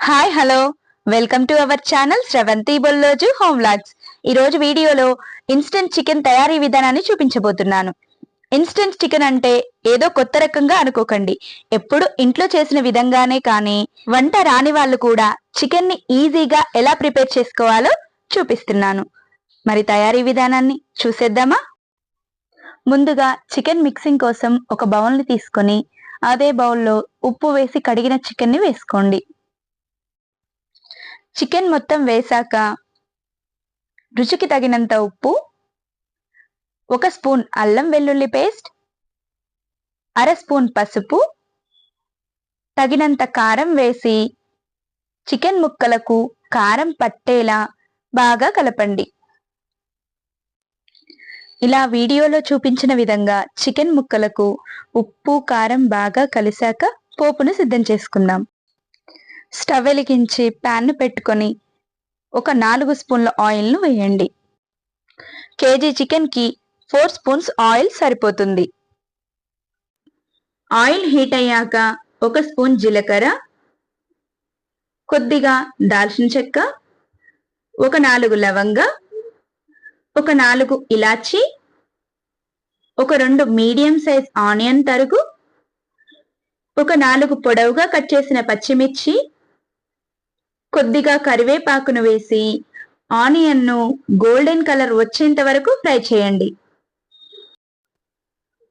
Hi hello welcome to our channel Sravanthi Bolloju home ఈరోజు ఈ రోజు వీడియోలో ఇన్స్టెంట్ చికెన్ తయారీ విధానాన్ని చూపించబోతున్నాను. ఇన్స్టెంట్ చికెన్ అంటే ఏదో కొత్త రకంగా అనుకోకండి. ఎప్పుడు ఇంట్లో చేసిన విధంగానే కానీ వంట రాని వాళ్ళు కూడా చికెన్ని ఈజీగా ఎలా ప్రిపేర్ చేసుకోవాలో చూపిస్తున్నాను. మరి తయారీ విధానాన్ని చూసేద్దామా? ముందుగా చికెన్ మిక్సింగ్ కోసం ఒక బౌల్ని తీసుకొని అదే బౌల్లో ఉప్పు వేసి కడిగిన చికెన్ని వేసుకోండి. చికెన్ మొత్తం వేశాక రుచికి తగినంత ఉప్పు ఒక స్పూన్ అల్లం వెల్లుల్లి పేస్ట్ అర స్పూన్ పసుపు తగినంత కారం వేసి చికెన్ ముక్కలకు కారం పట్టేలా బాగా కలపండి. ఇలా వీడియోలో చూపించిన విధంగా చికెన్ ముక్కలకు ఉప్పు కారం బాగా కలిశాక పోపును సిద్ధం చేసుకుందాం. స్టవ్ వెలిగించి ప్యాన్ను పెట్టుకొని ఒక నాలుగు స్పూన్ల ఆయిల్ను వేయండి. కేజీ చికెన్కి ఫోర్ స్పూన్స్ ఆయిల్ సరిపోతుంది. ఆయిల్ హీట్ అయ్యాక ఒక స్పూన్ జీలకర్ర కొద్దిగా దాల్చిన చెక్క ఒక నాలుగు లవంగ ఒక నాలుగు ఇలాచి ఒక రెండు మీడియం సైజ్ ఆనియన్ తరుగు ఒక నాలుగు పొడవుగా కట్ చేసిన పచ్చిమిర్చి కొద్దిగా కరివేపాకును వేసి ఆనియన్ను గోల్డెన్ కలర్ వచ్చేంత వరకు ఫ్రై చేయండి.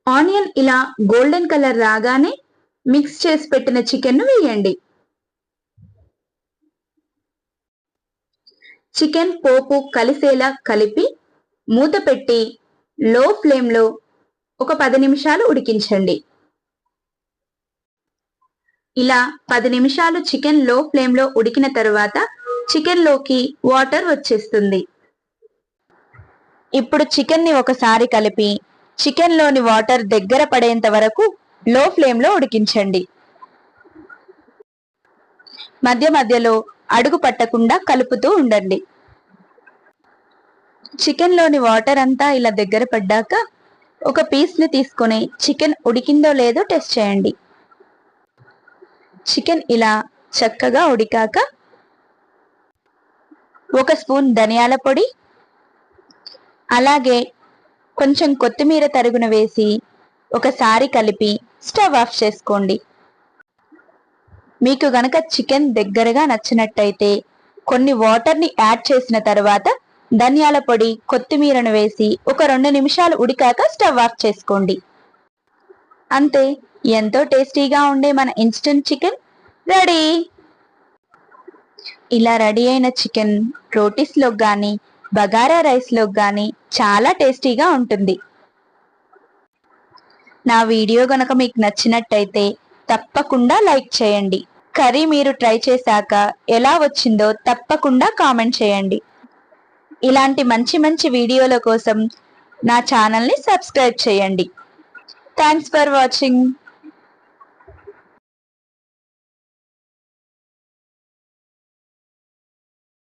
ఆనియన్ ఇలా గోల్డెన్ కలర్ రాగానే మిక్స్ చేసి పెట్టిన చికెన్ను వేయండి. చికెన్ పోపు కలిసేలా కలిపి మూత పెట్టి లో ఫ్లేమ్లో ఒక పది నిమిషాలు ఉడికించండి. ఇలా పది నిమిషాలు చికెన్లో ఫ్లేమ్లో ఉడికిన తరువాత చికెన్లోకి వాటర్ వచ్చేస్తుంది. ఇప్పుడు చికెన్ని ఒకసారి కలిపి చికెన్లోని వాటర్ దగ్గర పడేంత వరకు లో ఫ్లేమ్లో ఉడికించండి. మధ్య మధ్యలో అడుగు పట్టకుండా కలుపుతూ ఉండండి. చికెన్లోని వాటర్ అంతా ఇలా దగ్గర పడ్డాక ఒక పీస్ని తీసుకొని చికెన్ ఉడికిందో లేదో టెస్ట్ చేయండి. చికెన్ ఇలా చక్కగా ఉడికాక ఒక స్పూన్ ధనియాల పొడి అలాగే కొంచెం కొత్తిమీర తరుగున వేసి ఒకసారి కలిపి స్టవ్ ఆఫ్ చేసుకోండి. మీకు గనక చికెన్ దగ్గరగా నచ్చినట్టయితే కొన్ని వాటర్ని యాడ్ చేసిన తర్వాత ధనియాల పొడి కొత్తిమీరను వేసి ఒక రెండు నిమిషాలు ఉడికాక స్టవ్ ఆఫ్ చేసుకోండి. అంతే ఎంతో టేస్టీగా ఉండే మన ఇన్స్టెంట్ చికెన్ రెడీ. ఇలా రెడీ అయిన చికెన్ రోటీస్లో కానీ బగారా రైస్లో కానీ చాలా టేస్టీగా ఉంటుంది. నా వీడియో గనక మీకు నచ్చినట్టయితే తప్పకుండా లైక్ చేయండి. కర్రీ మీరు ట్రై చేశాక ఎలా వచ్చిందో తప్పకుండా కామెంట్ చేయండి. ఇలాంటి మంచి మంచి వీడియోల కోసం నా ఛానల్ని సబ్స్క్రైబ్ చేయండి. Thanks for watching